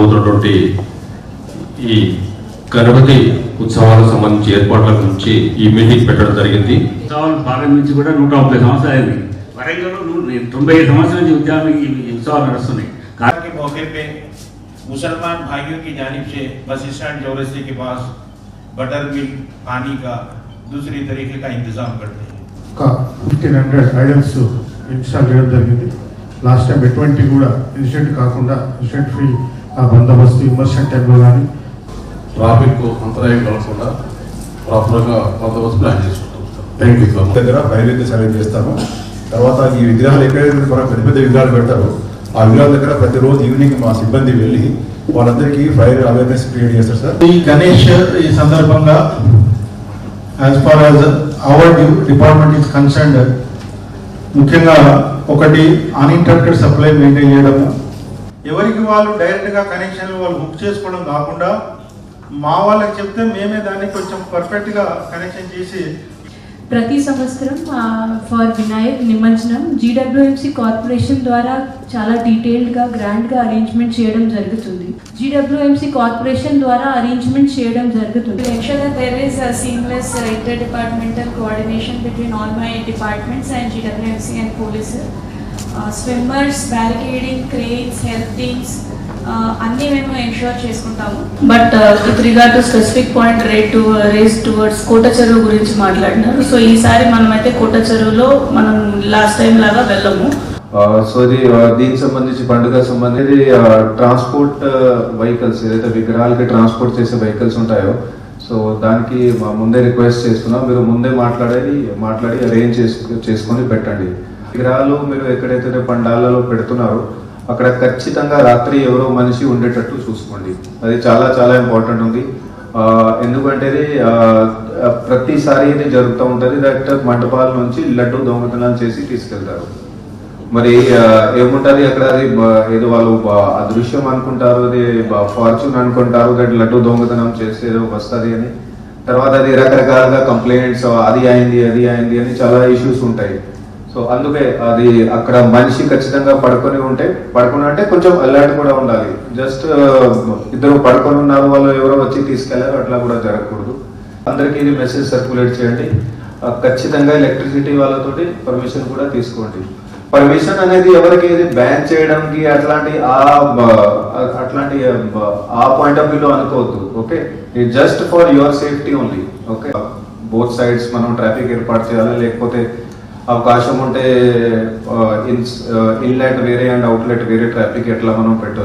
జరగబోతున్నటువంటి ఈ గణపతి ఉత్సవాలకు సంబంధించి ఏర్పాట్ల గురించి ఈ మీటింగ్ పెట్టడం జరిగింది ఉత్సవాలు ప్రారంభించి కూడా నూట ముప్పై సంవత్సరాలు అయింది వరంగల్లో నూ- తొంభై ఐదు సంవత్సరాల నుంచి ఉద్యానం ఈ ఈ ఉత్సవాలు నడుస్తున్నాయి కా- के मौके पे मुसलमान भाइयों की जानिब से बस स्टैंड चौरस्ते के पास बटर मिल्क पानी का दूसरी तरीके का इंतजाम करते हैं ఒక ఫిఫ్టీన్ హండ్రెడ్ ఐడల్స్ ఇన్స్టాల్ చేయడం జరిగింది లాస్ట్ టైం ఎటువంటి కూడా ఇన్సిడెంట్ కాకుండా ఇన్సిడెంట్ ఫ్రీ ఆ బందోబస్తు ఇమర్షన్ టైంలో కానీ? ట్రాఫిక్ అంతరాయం కలగకుండా ప్రాపర్గా బందోబస్తు ప్లాన్ చేసుకుంటాం థ్యాంక్ యూ సార్ దగ్గర నైవేద్య సర్వే చేస్తాము. తర్వాత ఈ విగ్రహాలు ఎక్కడైతే మనం పెద్ద పెద్ద విగ్రహాలు పెడతారో. ఆ విగ్రహాల దగ్గర ప్రతిరోజు ఈవినింగ్ మా సిబ్బంది వెళ్ళి వాళ్ళందరికీ ఫైర్ అవేర్నెస్ క్రియేట్ చేస్తారు సార్. ఈ గణేష్ ఈ సందర్భంగా as far as our department is concerned ముఖ్యంగా ఒకటి అన్ఇంటరప్టెడ్ సప్లై మెయింటైన్ చేయడము ఎవరికి వాళ్ళు డైరెక్ట్గా కనెక్షన్లు వాళ్ళు బుక్ చేసుకోవడం కాకుండా మా వాళ్ళకి చెప్తే మేమే దాన్ని కొంచెం పర్ఫెక్ట్గా కనెక్షన్ చేసి ప్రతి సంవత్సరం ఫర్ వినాయక్ నిమజ్జనం జీడబ్ల్యూఎంసీ కార్పొరేషన్ ద్వారా చాలా డీటెయిల్డ్గా గ్రాండ్గా అరేంజ్మెంట్ చేయడం జరుగుతుంది. జీడబ్ల్యూఎంసీ కార్పొరేషన్ ద్వారా అరేంజ్మెంట్ చేయడం జరుగుతుంది. Ensure that there is a seamless uh, interdepartmental coordination between all my departments and Barricading, cranes, health teams, uh, అన్నీ మేము ఎన్షూర్ చేసుకుంటాము. But with regard to specific point rate to race towards Kota Cheruvu గురించి మాట్లాడినారు. So ఈసారి మనమైతే కోట చెరువులో మనం last time లాగా వెళ్ళము. సో ఇది ఆ, దీనికి సంబంధించి పండుగ సంబంధించి ట్రాన్స్పోర్ట్ వెహికల్స్ ఏదైతే విగ్రహాలకి ట్రాన్స్పోర్ట్ చేసే వెహికల్స్ ఉంటాయో సో దానికి ముందే రిక్వెస్ట్ చేస్తున్నాం. మీరు ముందే మాట్లాడేది మాట్లాడి అరేంజ్ చేసుకు చేసుకొని పెట్టండి. విగ్రహాలు మీరు ఎక్కడైతే పండాలలో పెడుతున్నారో అక్కడ ఖచ్చితంగా రాత్రి ఎవరో మనిషి ఉండేటట్టు చూసుకోండి. అది చాలా చాలా ఇంపార్టెంట్ ఉంది. ఎందుకంటే ప్రతిసారి ఇది జరుగుతూ ఉంటుంది. దట్ మండపాల నుంచి లడ్డు దొంగతనాలు చేసి తీసుకెళ్తారు. మరి ఏముంటుంది అక్కడ? అది ఏదో వాళ్ళు అదృశ్యం అనుకుంటారు అది ఫార్చ్యూన్ అనుకుంటారు దట్ లడ్డు దొంగతనం చేసి ఏదో వస్తుంది అని. తర్వాత అది రకరకాలుగా కంప్లైంట్స్ అది అయింది అది అయింది అని చాలా ఇష్యూస్ ఉంటాయి. సో అందుకే అది అక్కడ మనిషి ఖచ్చితంగా పడుకొని ఉంటే పడుకుని అంటే కొంచెం అలర్ట్ కూడా ఉండాలి. జస్ట్ ఇద్దరు పడుకొని ఉన్నారు వాళ్ళు ఎవరో వచ్చి తీసుకెళ్ళారు అట్లా కూడా జరగకూడదు. అందరికీ ఇది మెసేజ్ సర్క్యులేట్ చేయండి. ఖచ్చితంగా ఎలక్ట్రిసిటీ వాళ్ళతోటి పర్మిషన్ కూడా తీసుకోండి. పర్మిషన్ అనేది ఎవరికి ఏది బ్యాన్ చేయడానికి అట్లాంటి ఆ అట్లాంటి ఆ పాయింట్ ఆఫ్ వ్యూలో అనుకోవద్దు okay? It just for your safety only okay? Both sides మనం ట్రాఫిక్ ఏర్పాటు చేయాలి లేకపోతే అవకాశం ఉంటే ఇన్ ఇన్లెట్ వేరే అండ్ అవుట్లెట్ వేరే ట్రాఫిక్ ఎట్లా మనం పెట్టొచ్చు?